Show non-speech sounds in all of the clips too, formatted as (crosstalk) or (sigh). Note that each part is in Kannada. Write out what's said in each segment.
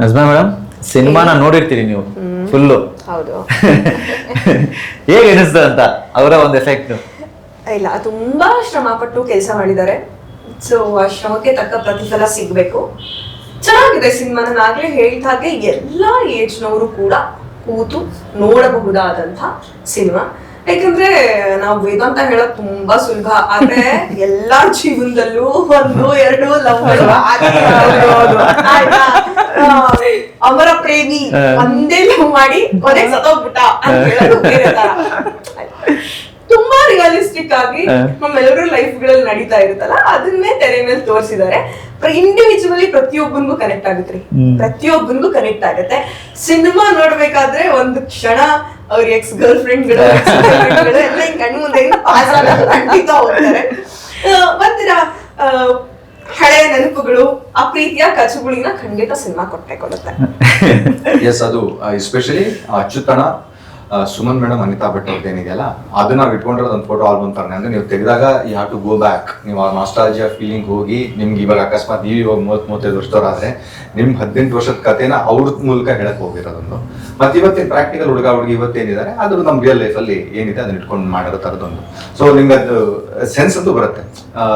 ನಜ್ಮಾ ಮೇಡಮ್ ಸಿನಿಮಾನ ನೋಡಿರ್ತೀರಿ ನೀವು ಫುಲ್ಲು. ಹೌದು. (laughs) ಹೇಗೆ ಅಂತ ಅವರ ಒಂದು ಎಫೆಕ್ಟ್? ಇಲ್ಲ ತುಂಬಾ ಶ್ರಮ ಪಟ್ಟು ಕೆಲಸ ಮಾಡಿದ್ದಾರೆ. ಸೊ ಆ ಶ್ರಮಕ್ಕೆ ತಕ್ಕ ಪ್ರತಿಫಲ ಸಿಗ್ಬೇಕು. ಚೆನ್ನಾಗಿದೆ ಸಿನಿಮಾ ನಾನು ಆಗ್ಲೇ ಹೇಳಿದ ಹಾಗೆ ಎಲ್ಲಾ ಏಜ್ನವರು ಕೂಡ ಕೂತು ನೋಡಬಹುದಾದಂತ ಸಿನಿಮಾ. ಯಾಕಂದ್ರೆ ನಾವು ವೇದಾಂತ ಹೇಳೋದು ತುಂಬಾ ಸುಲಭ ಆದ್ರೆ (laughs) ಎಲ್ಲಾ ಜೀವನದಲ್ಲೂ ಒಂದು ಎರಡು ಲವ್ (laughs) ಅಮರ ಪ್ರೇಮಿ ಒಂದೇ ಲವ್ ಮಾಡಿ ಕೊನೆಗೆ ಸತ್ತೋಗ್ಬಿಟ್ಟ ಅಂತ ಹೇಳೋದು ಬೇರೆ ತರ. ತುಂಬಾ ರಿಯಲಿಸ್ಟಿಕ್ ಆಗಿ. ನಮ್ಮೆಲ್ಲರೂ ಲೈಫ್ಗಳಲ್ಲಿ ನಡೀತಾ ಇರುತ್ತಲ್ಲ ಅದನ್ನೇ ತೆರೆ ಮೇಲೆ ತೋರಿಸಿದ್ದಾರೆ. ಇಂಡಿವಿಜುವಲಿ ಪ್ರತಿಯೊಬ್ಬನಿಗೂ ಕನೆಕ್ಟ್ ಆಗುತ್ತೆ ರೀ. ಪ್ರತಿಯೊಬ್ಬನಿಗೂ ಕನೆಕ್ಟ್ ಆಗುತ್ತೆ. ಸಿನಿಮಾ ನೋಡ್ಬೇಕಾದ್ರೆ ಒಂದು ಕ್ಷಣ ಅವ್ರ ಎಕ್ಸ್ ಗರ್ಲ್ ಫ್ರೆಂಡ್ಗಳು ಎಲ್ಲ ಹಿಂಗ್ ಕಣ್ಣು ಮುಂದೆ ಪಾಸ್ ಖಂಡಿತ ಹೋಗ್ತಾರೆ. ಆ, ಆ, ಹಳೆಯ ನೆನಪುಗಳು ಆ ಪ್ರೀತಿಯ ಕಚುಗುಳಿನ ಖಂಡಿತ ಸಿನಿಮಾ ಕೊಟ್ಟೆ ಕೊಡುತ್ತೆ. (laughs) ಎಸ್ ಅದು ಎಸ್ಪೆಷಲಿ ಅಚ್ಚುತಣ ಸುಮನ್ ಮೇಡಮ್, ಅನಿತಾ ಭಟ್ ಅವ್ರದ್ದು ಏನಿದೆಯಲ್ಲ ಅದನ್ನ ನಾವು ಇಟ್ಕೊಂಡಿರೋದು ಒಂದು ಫೋಟೋ ಆಲ್ಬಮ್ ತರನೇ ಅಂದ್ರೆ ನೀವು ತೆಗೆದಾಗ you have to go back ನೀವು ಆ ನಾಸ್ಟಾಲಜಿಯಾ ಫೀಲಿಂಗ್ ಹೋಗಿ ನಿಮ್ಗೆ ಇವಾಗ ಅಕಸ್ಮಾತ್ ನೀವು ಇವಾಗ ಮೂವತ್ ಮೂವತ್ತೈದು ವರ್ಷದವ್ರಾದ್ರೆ ನಿಮ್ ಹದಿನೆಂಟು ವರ್ಷದ ಕಥೆನ ಅವ್ರ ಮೂಲಕ ಹೇಳಕ್ ಹೋಗಿರೋದೊಂದು. ಮತ್ತೆ ಇವತ್ತಿನ ಪ್ರಾಕ್ಟಿಕಲ್ ಹುಡುಗ ಹುಡುಗಿ ಇವತ್ತೇನಿದ್ದಾರೆ ಅದು ನಮ್ಮ ರಿಯಲ್ ಲೈಫ್ ಅಲ್ಲಿ ಏನಿದೆ ಅದನ್ನ ಇಟ್ಕೊಂಡು ಮಾಡಿರೋ ತರದೊಂದು. ಸೊ ನಿಮ್ಗೆ ಅದು ಸೆನ್ಸ್ ಅಂತೂ ಬರುತ್ತೆ.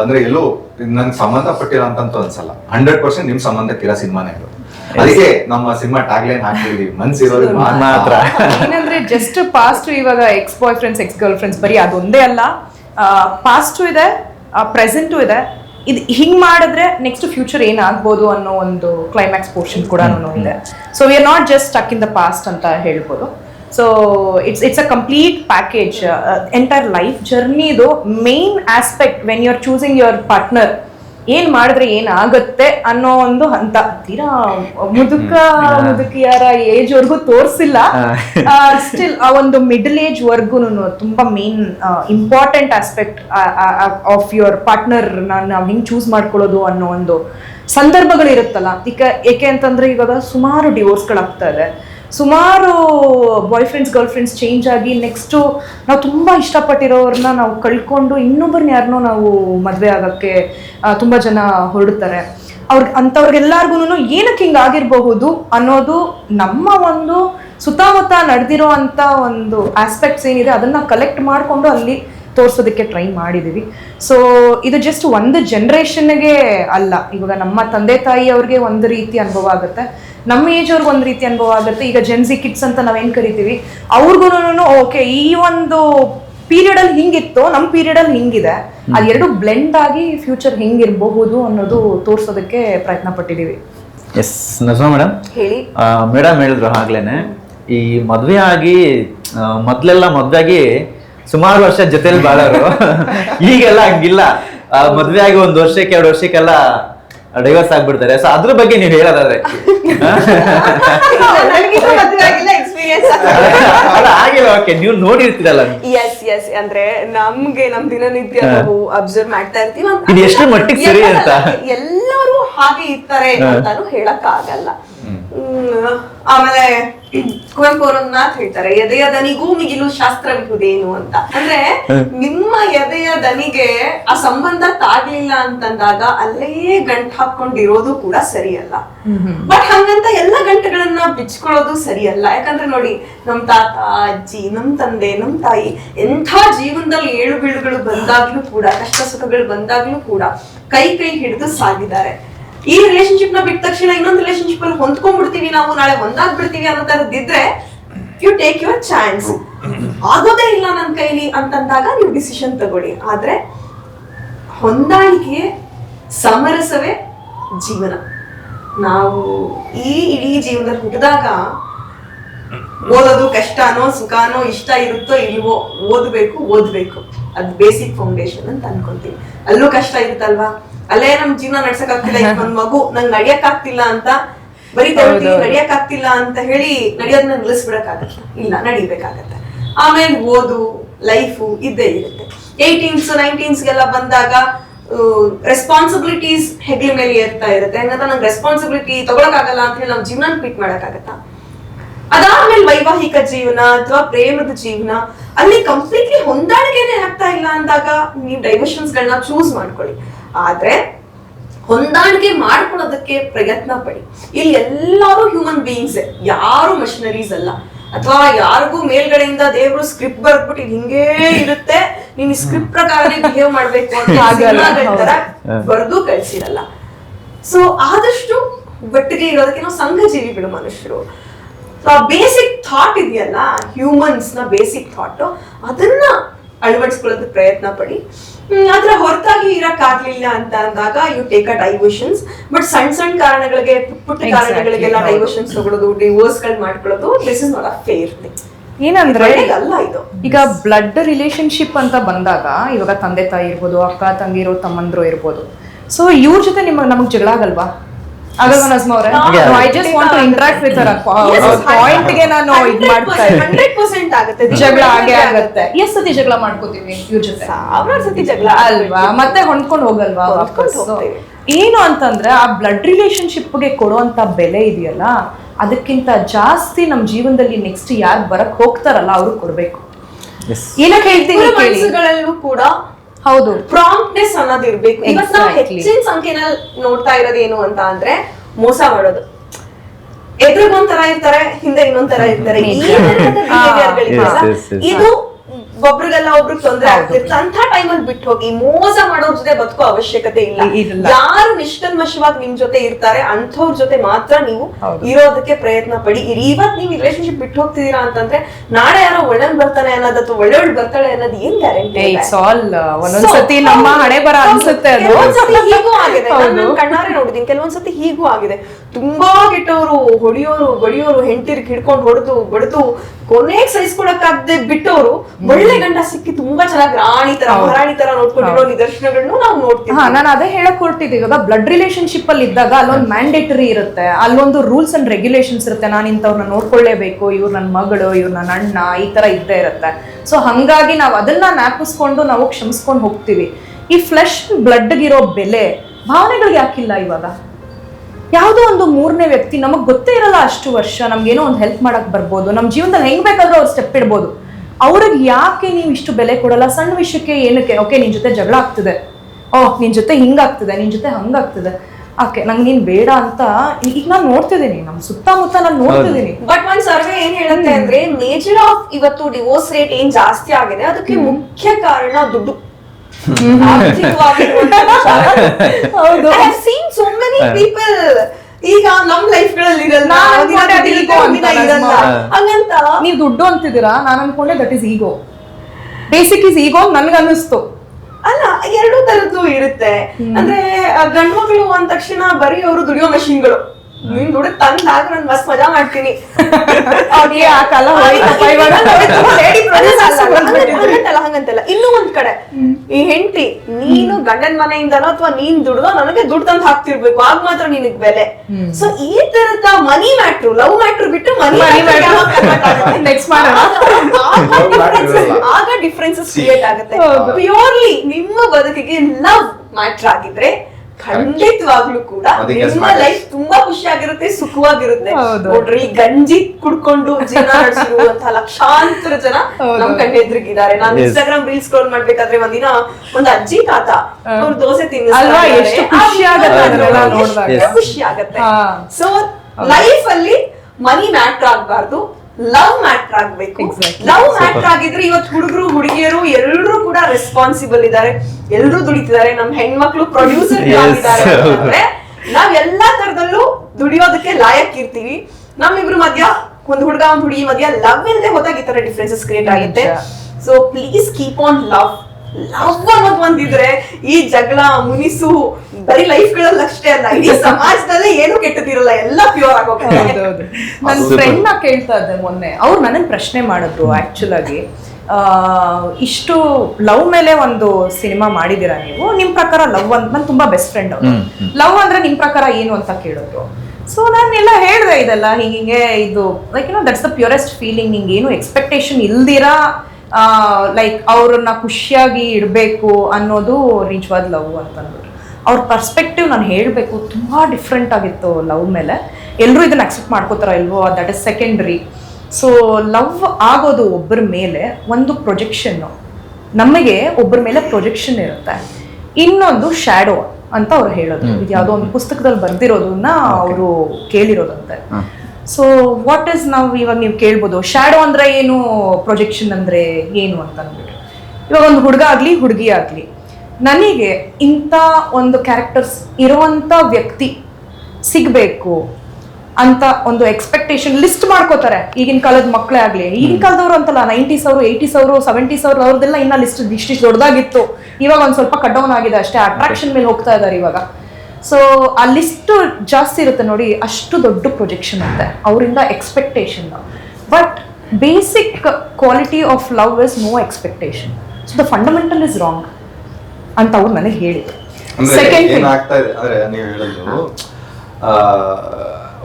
ಅಂದ್ರೆ ಎಲ್ಲೋ ಸಂಬಂಧ ಸಂಬಂಧಪಟ್ಟಿರೋ ಅಂತಂತೂ ಅನ್ಸಲ್ಲ. ಹಂಡ್ರೆಡ್ ಪರ್ಸೆಂಟ್ ನಿಮ್ ಸಂಬಂಧಕ್ಕಿರೋ ಸಿನಿಮಾನೇ ಅದು. ಅದಕ್ಕೆ ನಮ್ಮ ಸಿನಿಮಾ ಟ್ಯಾಗ್ಲೈನ್ ಹಾಕಿದೀವಿ ಮನ್ಸಿರೋರಿಗೆ ಮಾತ್ರ. ಮಾತ್ರ. ಏನಂದ್ರೆ ಜಸ್ಟ್ ಪಾಸ್ಟ್ ಇವಾಗ ex boyfriends ex girlfriends ಬರೀ ಅದೊಂದೇ ಅಲ್ಲ ಪಾಸ್ಟ್ ಇದೆ ಪ್ರೆಸೆಂಟು ಇದೆ. ಇದು ಹಿಂಗ್ ಮಾಡಿದ್ರೆ ನೆಕ್ಸ್ಟ್ ಫ್ಯೂಚರ್ ಏನಾಗ್ಬೋದು ಅನ್ನೋ ಒಂದು ಕ್ಲೈಮ್ಯಾಕ್ಸ್ ಪೋರ್ಷನ್ ಕೂಡ ಇದೆ. So we are not just stuck in the past ಅಂತ ಹೇಳ್ಬೋದು. So it's it's a complete package entire life ಜರ್ನಿದು main aspect when you are choosing your partner ಏನ್ ಮಾಡಿದ್ರೆ ಏನಾಗುತ್ತೆ ಅನ್ನೋ ಒಂದು ಹಂತ. ತೀರಾ ಮುದುಕ ಮುದುಕಿಯರ ಏಜ್ ವರ್ಗು ತೋರಿಸಿಲ್ಲ. ಸ್ಟಿಲ್ ಆ ಒಂದು ಮಿಡಲ್ ಏಜ್ ವರ್ಗು ತುಂಬಾ main important aspect of your partner ನಾವು ಹಿಂಗ್ ಚೂಸ್ ಮಾಡ್ಕೊಳ್ಳೋದು ಅನ್ನೋ ಒಂದು ಸಂದರ್ಭಗಳು ಇರುತ್ತಲ್ಲ ಈಗ ಏಕೆ ಅಂತಂದ್ರೆ ಇವಾಗ ಸುಮಾರು ಡಿವೋರ್ಸ್ಗಳಾಗ್ತಾ ಇದೆ. ಸುಮಾರು boy friends girl friends change ಆಗಿ ನೆಕ್ಸ್ಟು ನಾವು ತುಂಬ ಇಷ್ಟಪಟ್ಟಿರೋರನ್ನ ನಾವು ಕಳ್ಕೊಂಡು ಇನ್ನೊಬ್ಬರನ್ನ ಯಾರನ್ನೋ ನಾವು ಮದುವೆ ಆಗೋಕ್ಕೆ ತುಂಬ ಜನ ಹೊರಡ್ತಾರೆ. ಅವ್ರಿಗೆ ಅಂಥವ್ರಿಗೆಲ್ಲರಿಗೂ ಏನಕ್ಕೆ ಹಿಂಗೆ ಆಗಿರಬಹುದು ಅನ್ನೋದು ನಮ್ಮ ಒಂದು ಸುತ್ತಮುತ್ತ ನಡೆದಿರೋ ಅಂಥ ಒಂದು ಆಸ್ಪೆಕ್ಟ್ಸ್ ಏನಿದೆ ಅದನ್ನು ಕಲೆಕ್ಟ್ ಮಾಡಿಕೊಂಡು ಅಲ್ಲಿ ತೋರಿಸೋದಕ್ಕೆ ಟ್ರೈ ಮಾಡಿದ್ದೀವಿ ಸೊ ಇದು ಜಸ್ಟ್ ಒಂದು ಜನ್ರೇಷನ್ಗೆ ಅಲ್ಲ. ಇವಾಗ ನಮ್ಮ ತಂದೆ ತಾಯಿ ಅವ್ರಿಗೆ ಒಂದು ರೀತಿ ಅನುಭವ ಆಗುತ್ತೆ. ನಮ್ಮ ಏಜ್ ಅವ್ರಿಗೆ ಒಂದು ರೀತಿ ಅನುಭವ ಆಗುತ್ತೆ. ಈಗ ಜೆನ್ಸಿ ಕಿಡ್ಸ್ ಅಂತ ನಾವೇನು ಕರಿತೀವಿ? ಅವ್ರಿಗೂ ಓಕೆ ಈ ಒಂದು ಪೀರಿಯಡ್ ಅಲ್ಲಿ ಹಿಂಗಿತ್ತು ನಮ್ಮ ಪೀರಿಯಡ್ ಅಲ್ಲಿ ಹಿಂಗಿದೆ. ಎರಡು ಬ್ಲೆಂಡ್ ಆಗಿ ಫ್ಯೂಚರ್ ಹೆಂಗಿರಬಹುದು ಅನ್ನೋದು ತೋರಿಸೋದಕ್ಕೆ ಪ್ರಯತ್ನ ಪಟ್ಟಿದ್ದೀವಿ ಎಸ್ ನಜ್ಮಾ ಮೇಡಮ್ ಹೇಳಿ. ಮೇಡಮ್ ಹೇಳಿದ್ರು ಆಗ್ಲೇನೆ ಈ ಮದುವೆ ಆಗಿ ಮೊದಲೆಲ್ಲ ಮದ್ವೆ ಆಗಿ ಸುಮಾರು ವರ್ಷ ಜೊತೆಲಿ ಬಾಳೋರು. ಈಗೆಲ್ಲ ಹಂಗಿಲ್ಲ. ಮದ್ವೆ ಆಗಿ ಒಂದ್ ವರ್ಷಕ್ಕೆ ಎರಡು ವರ್ಷಕ್ಕೆಲ್ಲ ಡೈವರ್ಸ್ ಆಗ್ಬಿಡ್ತಾರೆ. ಸೊ ಅದ್ರ ಬಗ್ಗೆ ನೀವು ಹೇಳೋದಾದ್ರೆ. (laughs) ಆಗಿಲ್ಲ ಓಕೆ (laughs) ನೀವು ನೋಡಿರ್ತೀರಲ್ಲ. ಎಸ್ ಎಸ್ ಅಂದ್ರೆ ನಮ್ಗೆ ನಮ್ ದಿನನಿತ್ಯ. ನಾವು ಅಬ್ಸರ್ವ್ ಮಾಡ್ತಾ ಇರ್ತೀವಿ. ಇದು ಎಷ್ಟು ಮಟ್ಟಿಗೆ ಸರಿ ಅಂತ? ಎಲ್ಲರೂ ಹಾಗೆ ಇರ್ತಾರೆ. ಅಂತಾನು ಹೇಳಕ್ ಆಗಲ್ಲ. ಆಮೇಲೆ ಕುವೆಂಪು ಅವರು ಒಂದು ಮಾತು ಹೇಳ್ತಾರೆ ಎದೆಯ ದನಿಗೂ ಮಿಗಿಲು ಶಾಸ್ತ್ರವಿಹುದೇನು ಅಂತ. ಅಂದ್ರೆ ನಿಮ್ಮ ಎದೆಯ ದನಿಗೆ ಆ ಸಂಬಂಧ ತಾಗ್ಲಿಲ್ಲ ಅಂತಂದಾಗ ಅಲ್ಲೇ ಗಂಟ್ ಹಾಕೊಂಡಿರೋದು ಕೂಡ ಸರಿಯಲ್ಲ. ಬಟ್ ಹಂಗಂತ ಎಲ್ಲ ಗಂಟೆಗಳನ್ನ ಬಿಚ್ಕೊಳ್ಳೋದು ಸರಿಯಲ್ಲ. ಯಾಕಂದ್ರೆ ನೋಡಿ ನಮ್ ತಾತ ಅಜ್ಜಿ ನಮ್ ತಂದೆ ನಮ್ ತಾಯಿ ಎಂಥ ಜೀವನದಲ್ಲಿ ಏಳು ಬೀಳುಗಳು ಬಂದಾಗ್ಲೂ ಕೂಡ ಕಷ್ಟ ಸುಖಗಳು ಬಂದಾಗ್ಲೂ ಕೂಡ ಕೈ ಕೈ ಹಿಡಿದು ಸಾಗಿದ್ದಾರೆ. ಈ ರಿಲೇಶನ್ಶಿಪ್ನ ಬಿಟ್ಟ ತಕ್ಷಣ ಇನ್ನೊಂದು ರಿಲೇಶನ್ಶಿಪ್ ಅಲ್ಲಿ ಹೊಂದ್ಕೊಂಡ್ಬಿಡ್ತೀವಿ ನಾವು ನಾಳೆ ಒಂದಾಗ್ಬಿಡ್ತೀವಿ ಅನ್ನೋ ತರದಿದ್ರೆ ಯು ಟೇಕ್ ಯುವರ್ ಚಾನ್ಸ್ ಆಗೋದೇ ಇಲ್ಲ ನನ್ನ ಕೈಲಿ ಅಂತಂದಾಗ ನೀವು ಡಿಸಿಷನ್ ತಗೊಳ್ಳಿ. ಆದ್ರೆ ಹೊಂದಾಣಿಕೆ ಸಮರಸವೇ ಜೀವನ. ನಾವು ಈ ಇಡೀ ಜೀವನದಲ್ಲಿ ಹುಟ್ಟಿದಾಗ ಓದೋದು ಕಷ್ಟನೋ ಸುಖಾನೋ ಇಷ್ಟ ಇರುತ್ತೋ ಇಲ್ವೋ ಓದ್ಬೇಕು ಓದ್ಬೇಕು. ಅದ್ ಬೇಸಿಕ್ ಫೌಂಡೇಶನ್ ಅಂತ ಅನ್ಕೊಂತೀವಿ. ಅಲ್ಲೂ ಕಷ್ಟ ಇರುತ್ತಲ್ವಾ? ಅಲ್ಲೇ ನಮ್ ಜೀವನ ನಡ್ಸಕ್ ಆಗ್ತಿಲ್ಲ ನನ್ ಒಂದ್ ಮಗು ನಂಗ್ ನಡಿಯಕ್ ಆಗ್ತಿಲ್ಲ ಅಂತ ಬರೀ ನಡಿಯಕ್ ಆಗ್ತಿಲ್ಲ ಅಂತ ಹೇಳಿ ನಡಿಯೋದನ್ನ ನಿಲ್ಲಿಸ್ಬಿಡಕ್ಕಾಗತ್ತ ಇಲ್ಲ ನಡಿಬೇಕಾಗತ್ತೆ. ಆಮೇಲೆ ಓದು ಲೈಫು ಇದ್ದೇ ಇರುತ್ತೆ. ಏಯ್ಟೀನ್ಸ್ ನೈನ್ಟೀನ್ಸ್ಗೆಲ್ಲ ಬಂದಾಗ ರೆಸ್ಪಾನ್ಸಿಬಿಲಿಟೀಸ್ ಹೆಗ್ಲಿ ಮೇಲೆ ಏರ್ತಾ ಇರುತ್ತೆ. ಹಂಗಂತ ನಂಗೆ ರೆಸ್ಪಾನ್ಸಿಬಿಲಿಟಿ ತಗೊಳಕ್ಕಾಗಲ್ಲ ಅಂತ ಹೇಳಿ ನಮ್ ಜೀವನ ಕ್ವಿಟ್ ಮಾಡಕ್ಕಾಗತ್ತಾ? ಅದಾದ್ಮೇಲೆ ವೈವಾಹಿಕ ಜೀವನ ಅಥವಾ ಪ್ರೇಮದ ಜೀವನ ಅಲ್ಲಿ ಕಂಪ್ಲೀಟ್ಲಿ ಹೊಂದಾಣಿಕೆನೆ ಆಗ್ತಾ ಇಲ್ಲ ಅಂದಾಗ ನೀವು ಡೈವರ್ಷನ್ಸ್ ಗಳನ್ನ ಚೂಸ್ ಮಾಡ್ಕೊಳ್ಳಿ. ಆದ್ರೆ ಹೊಂದಾಣಿಕೆ ಮಾಡ್ಕೊಳ್ಳೋದಕ್ಕೆ ಪ್ರಯತ್ನ ಪಡಿ. ಇಲ್ಲಿ ಎಲ್ಲರೂ ಬೀಯಿಂಗ್ಸ್ ಯಾರು ಮಷಿನರೀಸ್ ಅಲ್ಲ. ಅಥವಾ ಯಾರಿಗೂ ಮೇಲ್ಗಡೆಯಿಂದ ದೇವರು ಸ್ಕ್ರಿಪ್ಟ್ ಬರ್ದ್ಬಿಟ್ಟು ಇದು ಹಿಂಗೇ ಇರುತ್ತೆ. ನೀನ್ ಸ್ಕ್ರಿಪ್ಟ್ ಪ್ರಕಾರನೇ ಬಿಹೇವ್ ಮಾಡ್ಬೇಕು ಅಂತ ಬರ್ದು ಕಳ್ಸಿರಲ್ಲ. ಸೊ ಆದಷ್ಟು ಒಟ್ಟಿಗೆ ಇರೋದಕ್ಕೆ ನಾವು ಸಂಘಜೀವಿಗಳು ಮನುಷ್ಯರು. ಆ ಬೇಸಿಕ್ ಥಾಟ್ ಇದೆಯಲ್ಲ ಹ್ಯೂಮನ್ಸ್ನ ಬೇಸಿಕ್ ಥಾಟ್ ಅದನ್ನ ಅಳವಡಿಸ್ಕೊಳ್ಳೋದಕ್ಕೆ ಪ್ರಯತ್ನ ಪಡಿ. ಅದ್ರ ಹೊರತಾಗಿ ಇರಕ್ ಆಗ್ಲಿಲ್ಲ ಅಂತ ಅಂದಾಗ you take a diversions but ಸಣ್ಣ ಸಣ್ಣ ಕಾರಣಗಳಿಗೆ ಪುಟ್ಟ ಪುಟ್ಟ ಕಾರಣಗಳಿಗೆಲ್ಲ. ಡೈವರ್ಷನ್ಸ್ ತಗೊಳ್ಳೋದು ಡಿವೋರ್ಸ್ಗಳು ಮಾಡ್ಕೊಳ್ಳೋದು this is not a fair thing ಏನಂದ್ರೆ ಅಲ್ಲ ಇದು. ಈಗ ಬ್ಲಡ್ ರಿಲೇಶನ್ಶಿಪ್ ಅಂತ ಬಂದಾಗ ಇವಾಗ ತಂದೆ ತಾಯಿ ಇರ್ಬೋದು ಅಕ್ಕ ತಂಗಿರೋ ತಮ್ಮಂದ್ರು ಇರ್ಬೋದು. ಸೊ ಇವ್ರ ಜೊತೆ ನಿಮಗೆ ನಮಗ್ ಜಗಳ ಆಗಲ್ವಾ? ಆಗಲ್ವಾ ನಜ್ಮಾ ಅವ್ರೆ I just want to interact with ಪಾಯಿಂಟ್ಗೆ ನಾನು ಇದು ಮಾಡ್ತಾ ಇದ್ದೀನಿ. ಜಗಳ ಆಗೇ ಆಗುತ್ತೆ. ಎಷ್ಟು ಸತಿ ಜಗಳ ಮಾಡ್ಕೋತೀವಿ ಇವ್ರ ಜೊತೆ. ಸಾವಿರಾರು ಸತಿ ಜಗಳ ಅಲ್ವಾ? ಮತ್ತೆ ಹೊಂದ್ಕೊಂಡು ಹೋಗಲ್ವಾ? ಏನು ಅಂತಂದ್ರೆ ಆ ಬ್ಲಡ್ ರಿಲೇಶನ್ಶಿಪ್ಗೆ ಕೊಡುವಂತ ಬೆಲೆ ಇದೆಯಲ್ಲ ಅದಕ್ಕಿಂತ ಜಾಸ್ತಿ ನಮ್ ಜೀವನದಲ್ಲಿ ನೆಕ್ಸ್ಟ್ ಯಾರು ಬರಕ್ ಹೋಗ್ತಾರಲ್ಲ ಅವ್ರು ಕೊಡ್ಬೇಕು. ಎಸ್ ಏನಕ್ಕೆ ಹೇಳ್ತೀನಿ ಕೂಡ ಹೌದು. ಪ್ರಾಂಪ್ಟ್ನೆಸ್ ಅನ್ನೋದು ಇರ್ಬೇಕು. ಇವತ್ತು ನಾವು. ಹೆಚ್ಚಿನ ಸಂಖ್ಯೆನಲ್ಲಿ ನೋಡ್ತಾ ಇರೋದು ಏನು ಅಂತ ಅಂದ್ರೆ ಮೋಸ ಮಾಡೋದು. ಎದುರಿಗೊಂಥರ ಇರ್ತಾರೆ ಹಿಂದೆ ಇನ್ನೊಂದ್ ತರ ಇರ್ತಾರೆ. ಇದು ಒಬ್ರಿಗೆಲ್ಲ ಒಬ್ರಿಗೆ ತೊಂದರೆ ಆಗ್ತಿತ್ತು ಅಂತ ಟೈಮಲ್ಲಿ ಬಿಟ್ಟು ಹೋಗಿ ಮೋಸ ಮಾಡೋರ್ ಜೊತೆ ಬದುಕೋ ಅವಶ್ಯಕತೆ ಇಲ್ಲ. ಯಾರು ನಿಷ್ಕನ್ಮಶವಾಗಿ ನಿಮ್ ಜೊತೆ ಇರ್ತಾರೆ ಅಂಥವ್ರ ಜೊತೆ ಮಾತ್ರ ನೀವು ಇರೋದಕ್ಕೆ ಪ್ರಯತ್ನ ಪಡಿ. ಇರಿ ಇವತ್ ನೀವು ರಿಲೇಶನ್ಶಿಪ್ ಬಿಟ್ಟು ಹೋಗ್ತಿದೀರಾ ಅಂತಂದ್ರೆ ನಾಳೆ ಯಾರೋ ಒಳ್ಳೆನ್ ಬರ್ತಾನೆ ಅನ್ನೋದು ಅಥವಾ ಒಳ್ಳೆ ಬರ್ತಾಳೆ ಅನ್ನೋದು ಏನ್ ಗ್ಯಾರಂಟಿ ಇಟ್ಸ್ ಆಲ್ ಒಂದೊಂದ್ಸತಿ ನಮ್ಮ ಹಣೆ ಬರ ಅನ್ಸುತ್ತೆ ಅದು. ಹೀಗೂ ಆಗಿದೆ. ಕಣ್ಣಾರೆ ನೋಡಿದೀನಿ ಕೆಲವೊಂದ್ಸತಿ ಹೀಗೂ ಆಗಿದೆ. ತುಂಬಾ ಕೆಟ್ಟವರು ಹೊಡಿಯೋರು ಬಡಿಯೋರು ಹೆಂಡತಿರ್ ಹಿಡ್ಕೊಂಡು ಹೊಡೆದು ಬಡ್ದು ಕೊನೆಗೆ ಸಹಿಸ್ಕೊಳಕ್ಕಾಗದೆ ಬಿಟ್ಟವರು ಒಳ್ಳೆ ಗಂಡ ಸಿಕ್ಕಿ ತುಂಬಾ ಚೆನ್ನಾಗಿ ರಾಣಿ ತರ. ಮಹಾರಾಣಿ ತರ ನೋಡ್ಕೊಂಡಿರೋ ನಿದರ್ಶನಗಳನ್ನು ನಾವು ನೋಡ್ತೀವಿ. ಹಾ ನಾನು ಅದೇ ಹೇಳಕ್ ಹೊರಟಿದ್ದೆ ಇವಾಗ ಬ್ಲಡ್ ರಿಲೇಶನ್ಶಿಪ್ ಅಲ್ಲಿ ಇದ್ದಾಗ ಅಲ್ಲೊಂದು ಮ್ಯಾಂಡೇಟರಿ ಇರುತ್ತೆ. ಅಲ್ಲೊಂದು ರೂಲ್ಸ್ ಅಂಡ್ ರೆಗ್ಯುಲೇಷನ್ಸ್ ಇರುತ್ತೆ. ನಾನು ಇಂಥವ್ರನ್ನ ನೋಡ್ಕೊಳ್ಳೇಬೇಕು ಇವ್ರು ನನ್ನ ಮಗಳು ಇವ್ರು ನನ್ನ ಅಣ್ಣ ಈ ತರ ಇದ್ದೇ ಇರುತ್ತೆ. ಸೊ ಹಂಗಾಗಿ ನಾವು ಅದನ್ನ ಜ್ಞಾಪಿಸ್ಕೊಂಡು ನಾವು ಕ್ಷಮಿಸ್ಕೊಂಡು ಹೋಗ್ತೀವಿ. ಈ ಫ್ಲೆಶ್ ಬ್ಲಡ್ಗಿರೋ ಬೆಲೆ ಭಾವನೆಗಳಿಗೆ ಯಾಕಿಲ್ಲ ಇವಾಗ? ಯಾವುದೋ ಒಂದು ಮೂರನೇ ವ್ಯಕ್ತಿ ನಮಗ್ ಗೊತ್ತೇ ಇರಲ್ಲ ಅಷ್ಟು ವರ್ಷ ನಮ್ಗೇನೋ ಒಂದು ಹೆಲ್ಪ್ ಮಾಡಕ್ ಬರ್ಬೋದು ನಮ್ಮ ಜೀವನದಲ್ಲಿ ಹೆಂಗ್ ಬೇಕಾದ್ರೂ ಅವ್ರು ಸ್ಟೆಪ್ ಇಡ್ಬೋದು. ಅವ್ರಿಗೆ ಯಾಕೆ ನೀವು ಇಷ್ಟು ಬೆಲೆ ಕೊಡಲ್ಲ? ಸಣ್ಣ ವಿಷಯಕ್ಕೆ ಏನಕ್ಕೆ? ಓಕೆ ನಿನ್ ಜೊತೆ ಜಗಳ ಆಗ್ತಿದೆ. ಓಹ್ ನಿನ್ ಜೊತೆ ಹಿಂಗಾಗ್ತಿದೆ ನಿನ್ ಜೊತೆ ಹಂಗಾಗ್ತಿದೆ ಓಕೆ ನಂಗೆ ನೀನ್ ಬೇಡ ಅಂತ ಈಗ ನಾನು ನೋಡ್ತಿದ್ದೀನಿ ನಮ್ಮ ಸುತ್ತಮುತ್ತ ನಾನು ನೋಡ್ತಿದ್ದೀನಿ. ಬಟ್ ಒಂದ್ ಸರ್ವೆ ಏನ್ ಹೇಳುತ್ತೆ ಅಂದ್ರೆ ಮೇಜರ್ ಆಫ್ ಇವತ್ತು ಡಿವೋರ್ಸ್ ರೇಟ್ ಏನ್ ಜಾಸ್ತಿ ಆಗಿದೆ ಅದಕ್ಕೆ ಮುಖ್ಯ ಕಾರಣ ದುಡ್ಡು. (laughs) ಹೌದು. I have seen so many people. ಈಗ ನಮ್ ಲೈಫ್ಗಳಲ್ಲಿ ಇರಲ್ಲ ಹಂಗಂತ? ನೀವು ದುಡ್ಡು ಅಂತಿದ್ದೀರಾ? ನಾನು ಅನ್ಕೊಂಡೆ that is ego basic is ego ನನ್ಗೆ ಅನ್ನಿಸ್ತು ಅಲ್ಲ ಎರಡು ತರದ್ದು ಇರುತ್ತೆ. ಅಂದ್ರೆ ಗಂಡು ಮಕ್ಳು ಅಂದ ತಕ್ಷಣ ಬರೀ ಅವರು ದುಡಿಯೋ ಮಷಿನ್ಗಳು ನೀನ್ ದುಡ್ಡು ತಂದಾಗ ನಾನು ಮಸ್ತ್ ಮಜಾ ಮಾಡ್ತೀನಿ. ಅವ್ರಿಗೆ. ಹಂಗಂತಲ್ಲ ಇನ್ನೂ ಒಂದ್ ಕಡೆ. ಈ ಹೆಂಡತಿ ನೀನು ಗಂಡನ್ ಮನೆಯಿಂದನೋ ಅಥವಾ ನೀನ್ ದುಡ್ದೋ ನನಗೆ ದುಡ್ಡು ತಂದು ಹಾಕ್ತಿರ್ಬೇಕು. ಆಗ ಮಾತ್ರ ನಿನಗ್ ಬೆಲೆ. ಸೊ ಈ ತರದ ಮನಿ ಮ್ಯಾಟ್ರು ಲವ್ ಮ್ಯಾಟ್ರು ಬಿಟ್ಟು ಮನಿ ಮಾಡೋಣ. ಆಗ ಡಿಫ್ರೆನ್ಸಸ್ ಕ್ರಿಯೇಟ್ ಆಗುತ್ತೆ. ಪ್ಯೂರ್ಲಿ ನಿಮ್ಮ ಬದುಕಿಗೆ ಲವ್ ಮ್ಯಾಟ್ರ್ ಆಗಿದ್ರೆ ಖಂಡಿತವಾಗ್ಲೂ ಕೂಡ ನಿಮ್ಮ ಲೈಫ್ ತುಂಬಾ ಖುಷಿಯಾಗಿರುತ್ತೆ ಸುಖವಾಗಿರುತ್ತೆ. ನೋಡ್ರಿ ಗಂಜಿ ಕುಡ್ಕೊಂಡು ಜೀವನ ನಡೆಸಿರುವಂತಹ ಲಕ್ಷಾಂತರ ಜನ ನಮ್ ಕಣ್ಣೆದ್ರಿಗಿದ್ದಾರೆ ನಾನು. ಇನ್ಸ್ಟಾಗ್ರಾಮ್ ರೀಲ್ಸ್ ಸ್ಕ್ರೋಲ್ ಮಾಡ್ಬೇಕಾದ್ರೆ ಒಂದಿನ ಒಂದ್ ಅಜ್ಜಿ ತಾತ ಅವ್ರು ದೋಸೆ ತಿನ್ನಿಸ್ತಾರೆ ಅಲ್ವಾ? ಎಷ್ಟು ಆ ಖುಷಿ ಆಗತ್ತೆ. ಸೊ ಲೈಫ್ ಅಲ್ಲಿ ಮನಿ ಮ್ಯಾಟ್ರ್ ಆಗ್ಬಾರ್ದು. ಲವ್ ಮ್ಯಾಟ್ರ್ ಆಗ್ಬೇಕು. ಲವ್ ಮ್ಯಾಟ್ರ್ ಆಗಿದ್ರೆ ಇವತ್ತು ಹುಡುಗರು ಹುಡುಗಿಯರು ಎಲ್ಲರೂ ಕೂಡ ರೆಸ್ಪಾನ್ಸಿಬಲ್ ಇದ್ದಾರೆ. ಎಲ್ಲರೂ ದುಡಿತಿದ್ದಾರೆ. ನಮ್ ಹೆಣ್ಮಕ್ಳು ಪ್ರೊಡ್ಯೂಸರ್ ಆಗಿದ್ದಾರೆ ನಾವ್ ಎಲ್ಲಾ ತರದಲ್ಲೂ ದುಡಿಯೋದಕ್ಕೆ ಲಾಯಕ್ ಇರ್ತೀವಿ ನಮ್ಮಿಬ್ರು ಮಧ್ಯ ಒಂದ್ ಹುಡುಗ ಒಂದ್ ಹುಡುಗಿ ಮಧ್ಯ ಲವ್ ಇಲ್ಲದೆ ಹೋದಾಗ ಈ ತರ ಡಿಫ್ರೆನ್ಸಸ್ ಕ್ರಿಯೇಟ್ ಆಗುತ್ತೆ. So please keep on love love ಅನ್ನೋದು ಬಂದಿದ್ರೆ ಈ ಜಗಳ ಮುನಿಸು ಬರೀ ಲೈಫ್ಗಳಲ್ಲಿ ಅಷ್ಟೇ ಅಲ್ಲ ಇಡೀ ಸಮಾಜದಲ್ಲೇ ಏನು ಕೆಟ್ಟದಿರಲ್ಲ ಎಲ್ಲ ಪ್ಯೂರ್ ಆಗೋಗ್ತದೆ ನನ್ನ ಫ್ರೆಂಡ್ನ ಕೇಳ್ತಾ ಇದ್ದೆ ಮೊನ್ನೆ. ಅವ್ರು ನನಗೆ ಪ್ರಶ್ನೆ ಮಾಡಿದ್ರು ಆಕ್ಚುಲ್ ಆಗಿ. ಆ, ಇಷ್ಟು ಲವ್ ಮೇಲೆ ಒಂದು ಸಿನಿಮಾ ಮಾಡಿದೀರಾ ನೀವು? ನಿಮ್ ಪ್ರಕಾರ ಲವ್ ಅಂತ ನನ್ ತುಂಬಾ ಬೆಸ್ಟ್ ಫ್ರೆಂಡ್ ಅವರು. ಲವ್ ಅಂದ್ರೆ ನಿಮ್ ಪ್ರಕಾರ ಏನು ಅಂತ ಕೇಳಿದ್ರು. ಸೊ ನಾನೆಲ್ಲ ಹೇಳ್ದೆ ಇದೆಲ್ಲ ಹಿಂಗೆ ಇದು like no that's the purest feeling ನಿಂಗೆ ಏನು ಎಕ್ಸ್ಪೆಕ್ಟೇಷನ್ ಇಲ್ದಿರಾ? ಲೈಕ್ ಅವ್ರನ್ನ ಖುಷಿಯಾಗಿ ಇಡಬೇಕು ಅನ್ನೋದು ನಿಜವಾದ ಲವ್ ಅಂತಂದ್ಬಿಟ್ಟು ಅವ್ರ ಪರ್ಸ್ಪೆಕ್ಟಿವ್ ನಾನು ಹೇಳಬೇಕು ತುಂಬ ಡಿಫ್ರೆಂಟ್ ಆಗಿತ್ತು ಲವ್ ಮೇಲೆ. ಎಲ್ಲರೂ ಇದನ್ನ ಅಕ್ಸೆಪ್ಟ್ ಮಾಡ್ಕೋತಾರ ಇಲ್ವೋ that is secondary so love ಆಗೋದು ಒಬ್ಬರ ಮೇಲೆ ಒಂದು ಪ್ರೊಜೆಕ್ಷನ್ನು ನಮಗೆ ಒಬ್ಬರ ಮೇಲೆ ಪ್ರೊಜೆಕ್ಷನ್ ಇರುತ್ತೆ. ಇನ್ನೊಂದು ಶ್ಯಾಡೋ ಅಂತ ಅವ್ರು ಹೇಳೋದು. ಇದು ಯಾವುದೋ ಒಂದು ಪುಸ್ತಕದಲ್ಲಿ ಬರ್ದಿರೋದನ್ನ ಅವರು ಕೇಳಿರೋದಂತೆ. ಸೊ ವಾಟ್ ಇಸ್ ನಾವು ಇವಾಗ ನೀವು ಕೇಳ್ಬೋದು? ಶ್ಯಾಡೋ ಅಂದರೆ ಏನು? ಪ್ರೊಜೆಕ್ಷನ್ ಅಂದರೆ ಏನು ಅಂತ ಅಂದ್ಬಿಟ್ಟು. ಇವಾಗ ಒಂದು ಹುಡುಗ ಆಗಲಿ ಹುಡುಗಿ ಆಗಲಿ. ನನಗೆ ಇಂಥ ಒಂದು ಕ್ಯಾರೆಕ್ಟರ್ಸ್ ಇರುವಂತ ವ್ಯಕ್ತಿ ಸಿಗಬೇಕು ಅಂತ ಒಂದು ಎಕ್ಸ್ಪೆಕ್ಟೇಷನ್ ಲಿಸ್ಟ್ ಮಾಡ್ಕೋತಾರೆ. ಈಗಿನ ಕಾಲದ ಮಕ್ಕಳೇ ಆಗಲಿ. ಈಗಿನ ಕಾಲದವ್ರು ಅಂತಲ್ಲ ನೈಂಟಿ ಅವರು ಏಯ್ಟಿ ಅವರು ಸೆವೆಂಟೀಸ್ ಸಾವಿರ ಅವ್ರದ್ದೆಲ್ಲ ಇನ್ನ ಲಿಸ್ಟ್ ಇಷ್ಟು ದೊಡ್ಡದಾಗಿತ್ತು ಇವಾಗ ಒಂದು ಸ್ವಲ್ಪ ಕಟ್ ಡೌನ್ ಆಗಿದೆ ಅಷ್ಟೇ. ಅಟ್ರಾಕ್ಷನ್ ಮೇಲೆ ಹೋಗ್ತಾ ಇದ್ದಾರೆ ಇವಾಗ. ಸೊ ಆ ಲಿಸ್ಟ್ ಜಾಸ್ತಿ ಇರುತ್ತೆ ನೋಡಿ ಅಷ್ಟು ದೊಡ್ಡ ಪ್ರೊಜೆಕ್ಷನ್ ಅಂತೆ ಅವರಿಂದ expectation but basic quality of love is no expectation so the fundamental is wrong ಅಂತ ಅವ್ರು ನನಗೆ ಹೇಳಿದ್ರು. ಸೆಕೆಂಡ್ ಏನಾಗ್ತಾ ಇದೆ? ಅಂದ್ರೆ ನೀವು ಹೇಳೋದು ಆ,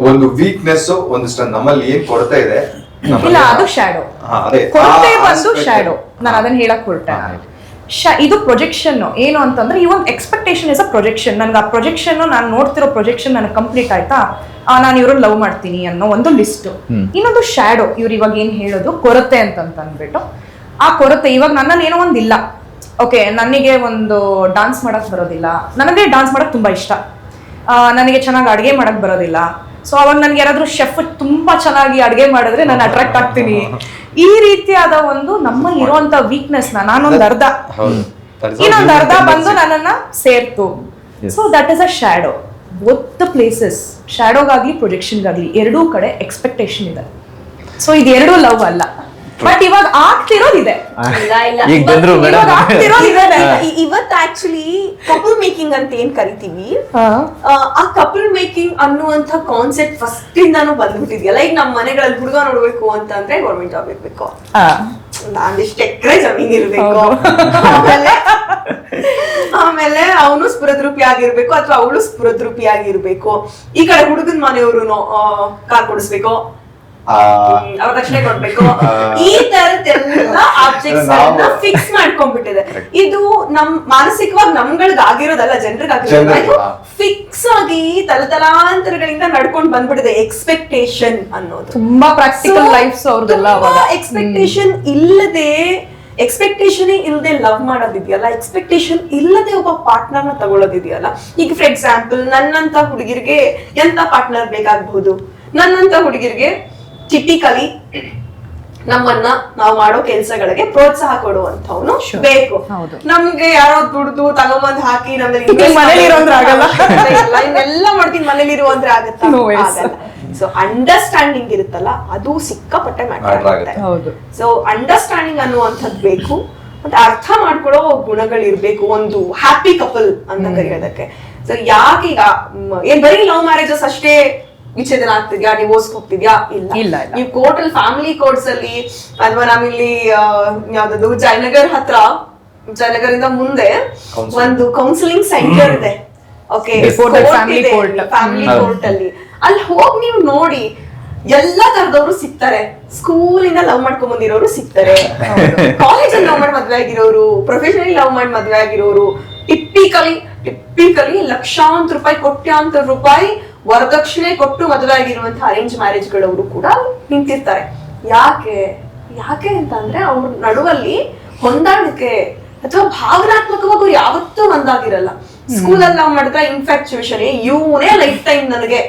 ಒಂದು ವೀಕ್ನೆಸ್ ಒಂದಿಷ್ಟು ನಮ್ಮಲ್ಲಿ ಏನ್ ಕೊಡ್ತಾ ಇದೆ? ಇಲ್ಲ ಅದು ಶ್ಯಾಡೋ ಕೊರತೆ ಬಂದು ಶ್ಯಾಡೋ ನಾನು ಅದನ್ನ ಹೇಳಕ್ ಹೊರಟೆ. ಶ- ಇದು ಪ್ರೊಜೆಕ್ಷನ್ ಏನು ಅಂತಂದ್ರೆ ಈ ಒಂದು ಎಕ್ಸ್ಪೆಕ್ಟೇಷನ್ ಇಸ್ ಅ ಪ್ರೊಜೆಕ್ಷನ್ ನನ್ಗೆ ಆ ಪ್ರೊಜೆಕ್ಷನ್ ನಾನು ನೋಡ್ತಿರೋ ಪ್ರೊಜೆಕ್ಷನ್ ನನಗೆ ಕಂಪ್ಲೀಟ್ ಆಯ್ತಾ? ನಾನು ಇವ್ರನ್ನ ಲವ್ ಮಾಡ್ತೀನಿ ಅನ್ನೋ ಒಂದು ಲಿಸ್ಟ್ ಇನ್ನೊಂದು ಶ್ಯಾಡೋ ಇವ್ರು ಇವಾಗ ಏನು ಹೇಳೋದು? ಕೊರತೆ ಅಂತ ಅಂದ್ಬಿಟ್ಟು ಆ ಕೊರತೆ ಇವಾಗ ನನ್ನಲ್ಲಿ ಏನೋ ಒಂದು ಇಲ್ಲ. ಓಕೆ ನನಗೆ ಒಂದು ಡಾನ್ಸ್ ಮಾಡಕ್ ಬರೋದಿಲ್ಲ. ನನಗೆ ಡಾನ್ಸ್ ಮಾಡಕ್ ತುಂಬಾ ಇಷ್ಟ. ನನಗೆ ಚೆನ್ನಾಗಿ ಅಡುಗೆ ಮಾಡಕ್ ಬರೋದಿಲ್ಲ. ಸೊ ಅವಾಗ ನನ್ಗೆ ಯಾರಾದ್ರೂ ಶೆಫ್ ತುಂಬಾ ಚೆನ್ನಾಗಿ ಅಡುಗೆ ಮಾಡಿದ್ರೆ ನಾನು ಅಟ್ರಾಕ್ಟ್ ಆಗ್ತೀನಿ. ಈ ರೀತಿಯಾದ ಒಂದು ನಮ್ಮ ಇರುವಂತ ವೀಕ್ನೆಸ್ನ ನಾನೊಂದು ಅರ್ಧ. ಇನ್ನೊಂದು ಅರ್ಧ ಬಂದು. ನನ್ನನ್ನ ಸೇರ್ತು. So that is a shadow both the places ಶ್ಯಾಡೋಗಾಗ್ಲಿ ಪ್ರೊಜೆಕ್ಷನ್ಗಾಗ್ಲಿ ಎರಡೂ ಕಡೆ ಎಕ್ಸ್ಪೆಕ್ಟೇಷನ್ ಇದೆ. ಸೊ ಇದೆರಡೂ ಎರಡೂ ಲವ್ ಅಲ್ಲ. ಬಟ್ ಇವಾಗ ಆಗ್ತಿರೋದಿದೆ. ಇಲ್ಲ ಇಲ್ಲ. ಈಗ ಬಂದ್ರು ಮೇಡಮ್ (laughs) ಇವತ್ತು ಆಕ್ಚುಲಿ ಕಪಲ್ ಮೇಕಿಂಗ್ ಅಂತ ಏನ್ ಕರಿತೀವಿ? ಆ, ಕಪಲ್ ಮೇಕಿಂಗ್ ಅನ್ನುವಂತ ಕಾನ್ಸೆಪ್ಟ್ ಫಸ್ಟ್ ಇಂದಾನು ಬಂದ್ಬಿಟ್ಟಿದ್ಯಲ್ಲ ಈಗ ನಮ್ಮ ಮನೆಗಳಲ್ಲಿ ಹುಡುಗ ನೋಡ್ಬೇಕು ಅಂತ ಅಂದ್ರೆ ಗೌರ್ಮೆಂಟ್ ಜಾಬ್ ಇರ್ಬೇಕು ಒಂದಿಷ್ಟು ಎಕರೆ ಜಮೀನ್ ಇರ್ಬೇಕು. ಆಮೇಲೆ ಆಮೇಲೆ ಅವನು ಸ್ಫುರದ್ರೂಪಿ ಆಗಿರ್ಬೇಕು ಅಥವಾ ಅವಳು ಸ್ಫುರದ್ರೂಪಿ ಆಗಿರ್ಬೇಕು ಈ ಕಡೆ ಹುಡುಗನ ಮನೆಯವರು ಕಾರ್ ಕೊಡಿಸ್ಬೇಕು. ಅವ್ರ ರಕ್ಷಣೆ ಕೊಡ್ಬೇಕು. ಈ ತರದೆಲ್ಲ ಆಬ್ಜೆಕ್ಟ್ಸ್ ಫಿಕ್ಸ್ ಮಾಡ್ಕೊಂಡ್ಬಿಟ್ಟಿದೆ. ಇದು ನಮ್ ಮಾನಸಿಕವಾಗಿ ನಮ್ಗಳಿಗೆ ಆಗಿರೋದಲ್ಲ ಜನರಿಗೆ ಆಗಿರೋದು ಫಿಕ್ಸ್ ಆಗಿ ತಲತಲಾಂತರಗಳಿಂದ ನಡ್ಕೊಂಡು ಬಂದ್ಬಿಟ್ಟಿದೆ ಎಕ್ಸ್ಪೆಕ್ಟೇಷನ್ ಅನ್ನೋದು. ತುಂಬಾ ಪ್ರಾಕ್ಟಿಕಲ್ ಲೈಫ್ಸ್ ಅವ್ರದ್ದೆಲ್ಲ ಅವಾಗ. ಎಕ್ಸ್ಪೆಕ್ಟೇಷನ್ ಇಲ್ಲದೆ ಎಕ್ಸ್ಪೆಕ್ಟೇಷನ್ ಇಲ್ಲದೆ ಲವ್ ಮಾಡೋದಿದೆಯಲ್ಲ ಎಕ್ಸ್ಪೆಕ್ಟೇಷನ್ ಇಲ್ಲದೆ ಒಬ್ಬ ಪಾರ್ಟ್ನರ್ನ ತಗೊಳ್ಳೋದಿದೆಯಲ್ಲ. ಈಗ ಫಾರ್ ಎಕ್ಸಾಂಪಲ್ ನನ್ನಂತ ಹುಡುಗಿರ್ಗೆ ಎಂತ ಪಾರ್ಟ್ನರ್ ಬೇಕಾಗಬಹುದು ನನ್ನಂತ ಹುಡುಗಿರ್ಗೆ ಟಿಪಿಕಲಿ ನಮ್ಮನ್ನ ನಾವು ಮಾಡೋ ಕೆಲ್ಸಗಳಿಗೆ ಪ್ರೋತ್ಸಾಹ ಕೊಡುವಂತವನು ಬೇಕು. ಹೌದು. ನಮ್ಗೆ ಯಾರೋ ದುಡ್ದು ತಗೊಂಬಂದ್ ಹಾಕಿ. ಇನ್ನೆಲ್ಲ ಮಾಡ್ತೀನಿ ಮನೇಲಿ ಇರು ಅಂದ್ರೆ ಆಗತ್ತಾ? ಆಗಲ್ಲ. ಸೊ ಅಂಡರ್ಸ್ಟ್ಯಾಂಡಿಂಗ್ ಇರುತ್ತಲ್ಲ ಅದು ಸಿಕ್ಕಾಪಟ್ಟೆ ಮಾಡ್ತಾರೆ ಮ್ಯಾಟರ್ ಆಗುತ್ತೆ. ಸೊ ಅಂಡರ್ಸ್ಟ್ಯಾಂಡಿಂಗ್ ಅನ್ನುವಂಥದ್ದು ಬೇಕು. ಮತ್ತೆ ಅರ್ಥ ಮಾಡ್ಕೊಳ್ಳೋ ಗುಣಗಳಿರ್ಬೇಕು. ಒಂದು ಹ್ಯಾಪಿ ಕಪಲ್ ಅಂತ ಕರೆಯೋದಕ್ಕೆ. ಸೊ ಯಾಕೆ ಈಗ ಏನ್ ಬರೀ ಲವ್ ಮ್ಯಾರೇಜಸ್ ಅಷ್ಟೇ ವಿಚ್ಛೇದನ ಆಗ್ತಿದ್ಯಾ ಡಿವೋರ್ಸ್ ಹೋಗ್ತಿದ್ಯಾ? ಇಲ್ಲ. ಇಲ್ಲ. ನೀವು ಕೋರ್ಟ್ ಅಲ್ಲಿ ಫ್ಯಾಮಿಲಿ ಕೋರ್ಟ್ಸ್ ಅಲ್ಲಿ ಅಥವಾ ನಾವಿಲ್ಲಿ ಇಲ್ಲಿ ಯಾವ್ದದು ಜಯನಗರ್ ಹತ್ರ ಜಯನಗರ್ ಇಂದ ಮುಂದೆ ಒಂದು ಕೌನ್ಸಿಲಿಂಗ್ ಸೆಂಟರ್ ಇದೆ. ಓಕೆ ಫ್ಯಾಮಿಲಿ ಕೋರ್ಟ್ ಅಲ್ಲಿ ಅಲ್ಲಿ ಹೋಗಿ ನೀವು ನೋಡಿ ಎಲ್ಲಾ ತರದವರು ಸಿಗ್ತಾರೆ. ಸ್ಕೂಲಿಂದ ಇಂದ ಲವ್ ಮಾಡ್ಕೊಂಡ್ ಬಂದಿರೋರು ಸಿಗ್ತಾರೆ. ಕಾಲೇಜ್ ಅಲ್ಲಿ ಲವ್ ಮಾಡಿ ಮದ್ವೆ ಆಗಿರೋರು ಪ್ರೊಫೆಷನಲಿ ಲವ್ ಮಾಡಿ ಮದ್ವೆ ಆಗಿರೋರು ಟಿಪ್ಪಿಕಲಿ ಟಿಪ್ಪಿಕಲಿ ಲಕ್ಷಾಂತರ ರೂಪಾಯಿ ಕೋಟ್ಯಾಂತರ ರೂಪಾಯಿ ವರದಕ್ಷಿಣೆ ಕೊಟ್ಟು ಮದುವೆ ಆಗಿರುವಂತಹ ಅರೇಂಜ್ ಮ್ಯಾರೇಜ್ಗಳವರು ಕೂಡ ನಿಂತಿರ್ತಾರೆ. ಯಾಕೆ? ಯಾಕೆ ಅಂತಂದ್ರೆ ಅವ್ರ ನಡುವಲ್ಲಿ ಹೊಂದಾಣಿಕೆ ಅಥವಾ ಭಾವನಾತ್ಮಕವಾಗಿ ಯಾವತ್ತೂ ಒಂದಾಗಿರಲ್ಲ. ಸ್ಕೂಲ್ ಅಲ್ಲಿ ನಾವು ಮಾಡಿದ ಇನ್ಫ್ಯಾಕ್ಚುಯೇಷನ್ ಇವನೇ ಲೈಫ್ ಟೈಮ್ ನನಗೆ.